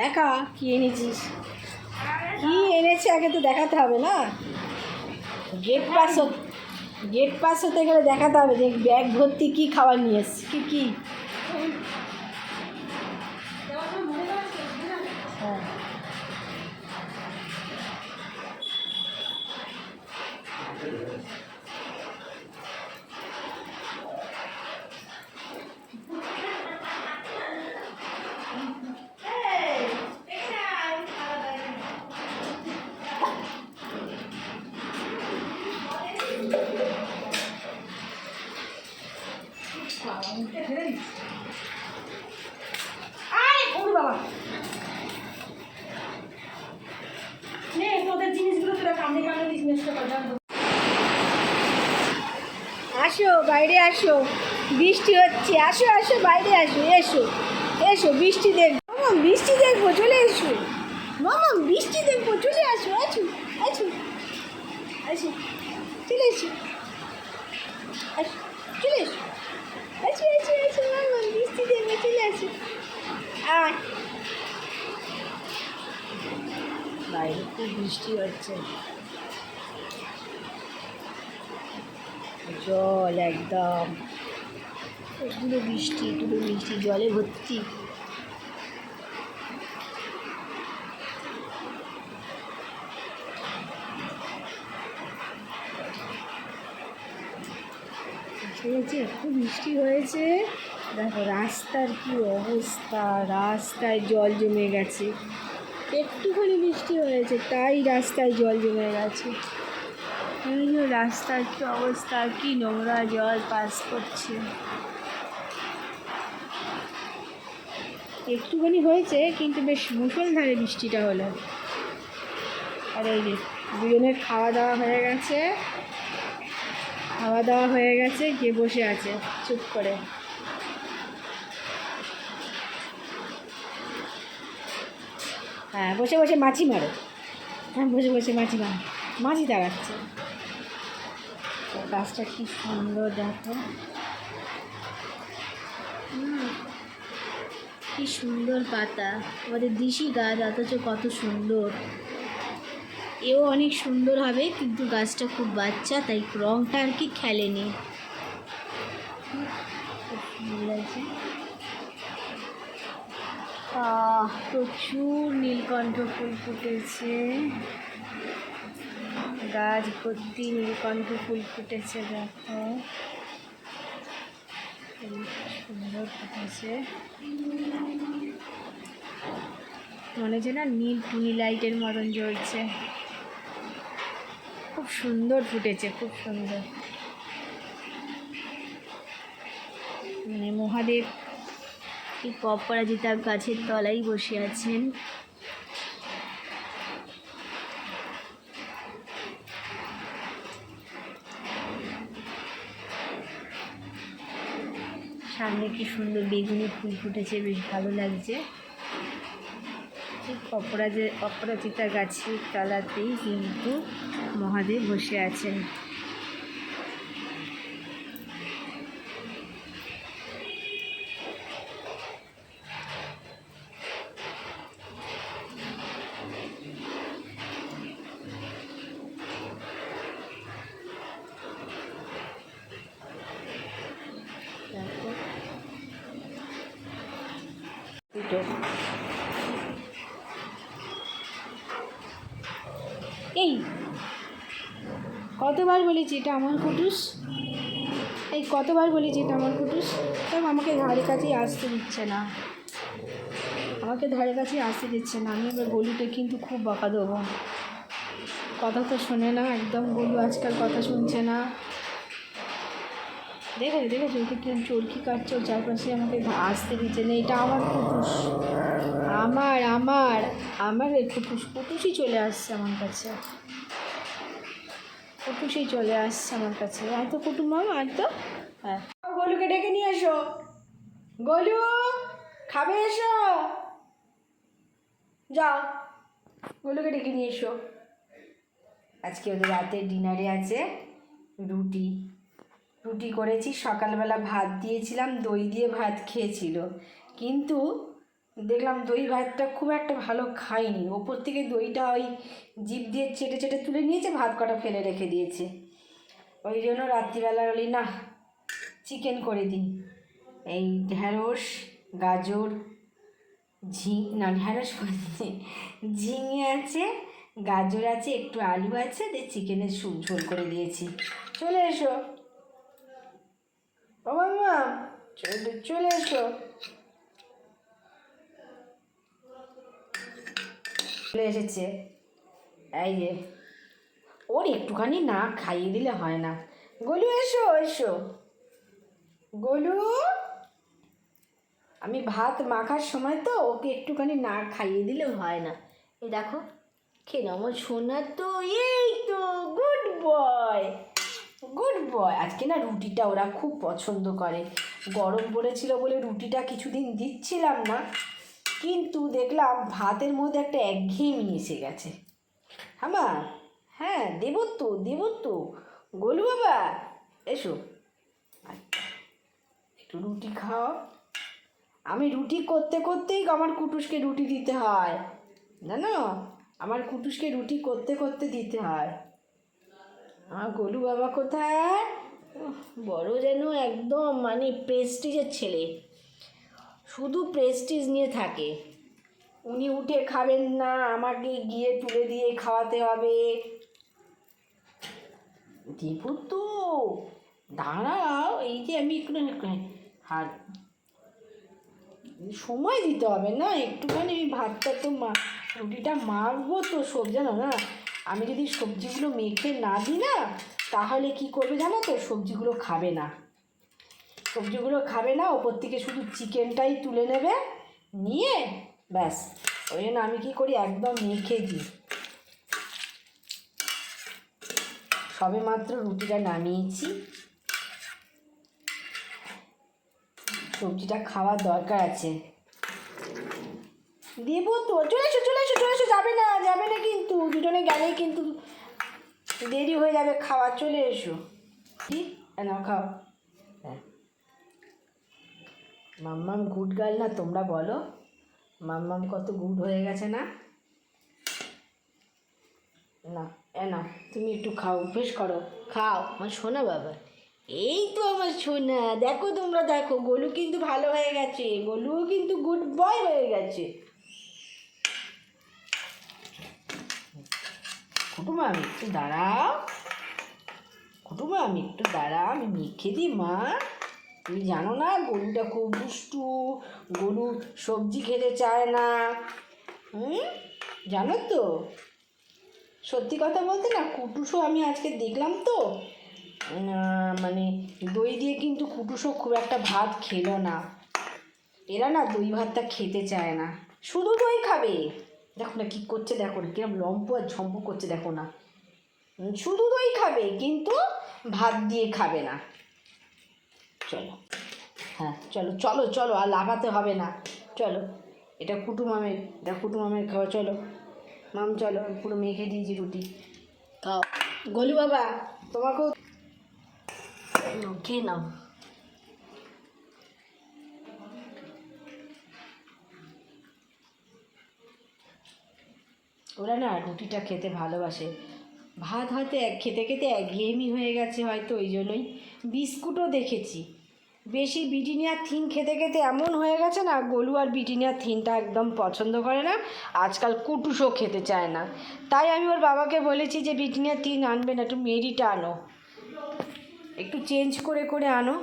দেখা, কি এনেছিস? কি এনেছে আগে তো দেখাতে হবে না? গেট পাস গেট পাস হতে গেলে দেখাতে হবে যে ব্যাগ ভর্তি কী খাবার নিয়ে এসছি কী কী? জিনিসগুলো কর আসো, বাইরে আসো। বৃষ্টি হচ্ছে। আসো আসো, বাইরে আসো, এসো। এসো, বৃষ্টি দেখব। বৃষ্টি দেখব, চলে এসো। মামা, বৃষ্টি দেখব, চলে আসো আসো আসো আসো, চলে এসো। আসো, চলে এসো। আসো আসো আসো, মামা, বৃষ্টি দেখব, চলে আসো। আয়। বাইরে খুব বৃষ্টি হচ্ছে। জল একদম। এগুলো বৃষ্টি এগুলো বৃষ্টি, জলে ভর্তি। হয়েছে খুব বৃষ্টি হয়েছে। দেখো, রাস্তার কি অবস্থা, রাস্তায় জল জমে গেছে। একটুখানি বৃষ্টি হয়েছে, তাই রাস্তায় জল জমে গেছে। রাস্তার কি অবস্থা, কি নোংরা জল পাস করছে। একটুখানি হয়েছে, কিন্তু বেশ মুষলধারে বৃষ্টিটা হলো। আর এই যে দুজনের খাওয়া দাওয়া হয়ে গেছে। খাওয়া দাওয়া হয়ে গেছে, গিয়ে বসে আছে, চুপ করে। হ্যাঁ বসে বসে মাছি মারো। হ্যাঁ বসে বসে মাছি মারো। মাছি দাঁড়াচ্ছে। গাছটা কি সুন্দর দেখো। কি সুন্দর পাতা। আমাদের দিশি গাছ অথচ কত সুন্দর। এও অনেক সুন্দর হবে কিন্তু গাছটা খুব বাচ্চা তাই রঙটা আর কি খেলেনি। খুব সুন্দর আহ, প্রচুর নীলকণ্ঠ ফুল ফুটেছে। গাছ ভর্তি নীলকণ্ঠ ফুল ফুটেছে, দেখো। সুন্দর ফুটেছে। মনে হচ্ছে না নীল টুনি লাইটের মতন জ্বলছে। খুব সুন্দর ফুটেছে, খুব সুন্দর। মানে মহাদেব অপরাজিতা গাছের তলায় বসে আছেন। সামনে কি সুন্দর বেগুনি ফুল ফুটেছে, বেশ ভালো লাগছে। ঠিক অপরাজে অপরাজিতা গাছের তলাতেই কিন্তু মহাদেব বসে আছেন দেখো দুটো এই, কতবার বলেছি এটা আমার কুটুস? এই, কতবার বলেছি এটা আমার কুটুস? তবে আমাকে ধারে কাছেই আসতে দিচ্ছে না। আমাকে ধারে কাছে আসতে দিচ্ছে না। আমি এবার গলুকে কিন্তু খুব বকা দেবো। কথা তো শোনে না, একদম গলু আজকাল কথা শুনছে না। দেখো দেখেছ ওকে কেমন চরকি কাটছে, ওর চারপাশে আমাকে আসতে দিচ্ছে। না, এটা আমার কুটুস আমার আমার আমার কুটুস কুটুসই চলে আসছে আমার কাছে। কুটুসই চলে আসছে আমার কাছে। আর তো কুটুম মামা, আর তো? হ্যাঁ। গোলুকে ডেকে নিয়ে এসো। গোলু, খাবে এসো। যাও। গোলুকে ডেকে নিয়ে এসো। আজকে ওদের রাতের ডিনারে আছে রুটি। রুটি করেছি, সকালবেলা ভাত দিয়েছিলাম, দই দিয়ে ভাত খেয়েছিল। কিন্তু দেখলাম দই ভাতটা খুব একটা ভালো খাইনি। ওপর থেকে দইটা ওই জিভ দিয়ে চেটে চেটে তুলে নিয়েছে, ভাত কটা ফেলে রেখে দিয়েছে। ওই জন্য রাত্রিবেলা বলি, না, চিকেন করে দিই। এই ঢ্যাঁড়স, গাজর ঝিং না, ঢ্যাঁড়স ঝিঙে আছে, গাজর আছে, একটু আলু আছে, দিয়ে চিকেনের স্যুপ ঝোল করে দিয়েছি। চলে এসো। ও মামা চলে এসো, চলে এসেছে। এই যে, ওর একটুখানি না খাইয়ে দিলে হয় না। গলু, এসো এসো। গলু, আমি ভাত মাখার সময় তো ওকে একটুখানি না খাইয়ে দিলে হয় না। এই দেখো খেয়ে নাও সোনা তো? এই তো গুড বয় গুড বয় আজকে না রুটিটা ওরা খুব পছন্দ করে। গরম পড়েছিল বলে রুটিটা কিছুদিন দিচ্ছিলাম না। কিন্তু দেখলাম ভাতের মধ্যে একটা একঘেয়েমি এসে গেছে। হামা হ্যাঁ দেবো তো দেবো তো। গোলু বাবা এসো। আচ্ছা, একটু রুটি খাও। আমি রুটি করতে করতেই আমার কুটুসকে রুটি দিতে হয়। জানো? আমার কুটুসকে রুটি করতে করতে দিতে হয়। আমার গোলু বাবা কোথায়? বড় যেন একদম মানে প্রেস্টিজের ছেলে। শুধু প্রেস্টিজ নিয়ে থাকে। উনি উঠে খাবেন না, আমাকে গিয়ে তুলে দিয়ে খাওয়াতে হবে। দেবো তো, দাঁড়াও, এই যে আমি একটু হার সময় দিতে হবে না, একটুখানি ভাতটা তো মা রুটিটা মাখবো তো সব জানো না? আমি যদি সবজিগুলো মেখে না দিই না, তাহলে কি করবে জানো তো? সবজিগুলো খাবে না। সবজিগুলো খাবে না, ওপর থেকে শুধু চিকেনটাই তুলে নেবে, নিয়ে ব্যাস। ওই জন্য আমি কী করি? একদম মেখে দিই। সবে মাত্র রুটিটা নামিয়েছি। সবজিটা খাওয়ার দরকার আছে। দেবো তো। চলে এসো চলে এসো চলে এসো। যাবে না যাবে না কিন্তু। দুজনে গেলেই কিন্তু দেরি হয়ে যাবে খাওয়া। চলে এসো। কি? নাও, খাও। হ্যাঁ। মাম্মাম গুড গার্ল না তোমরা বলো। মাম্মাম কত গুড হয়ে গেছে না? না, এ না তুমি একটু খাও অভ্যেস করো। খাও, আমার শোনা বাবা। এই তো আমার সোনা। দেখো তোমরা, দেখো, গোলু কিন্তু ভালো হয়ে গেছে। গোলুও কিন্তু গুড বয় হয়ে গেছে। কুটুমা আমি একটু দাঁড়াও। কুটুমা আমি একটু দাঁড়া আমি মেখে দিই, মা। তুমি জানো না, গরুটা খুব দুষ্টু, গরু সবজি খেতে চায় না। হুম? জানো তো? সত্যি কথা বলতে না কুটুসও আমি আজকে দেখলাম তো। মানে দই দিয়ে কিন্তু কুটুসও খুব একটা ভাত খেলো না। এরা না দই ভাতটা খেতে চায় না। শুধু দই খাবে। দেখো না কী করছে, দেখো না কিরম লম্প আর ঝম্প করছে, দেখো না। শুধু দই খাবে, কিন্তু ভাত দিয়ে খাবে না। চলো। হ্যাঁ চলো চলো চলো, আর লাফাতে হবে না। চলো, এটা কুটুমামের এটা কুটুমামের খাওয়া চলো। মাম, চলো, পুরো মেখে দিয়েছি রুটি। খাও। গলু বাবা, তোমাকেও খেয়ে নাও। ওরা না রুটিটা খেতে ভালোবাসে। ভাত হয়তো এক খেতে খেতে একঘেয়েমি হয়ে গেছে হয়তো ওই জন্যই। বিস্কুটও দেখেছি। বেশি বিটিনিয়ার থিন খেতে খেতে এমন হয়ে গেছে না, গোলু আর বিটিনিয়ার থিনটা একদম পছন্দ করে না, আজকাল কুটুসও খেতে চায় না। তাই আমি ওর বাবাকে বলেছি যে, বিটিনিয়ার থিন আনবে না, একটু মেরিটা আনো। একটু চেঞ্জ করে করে আনো।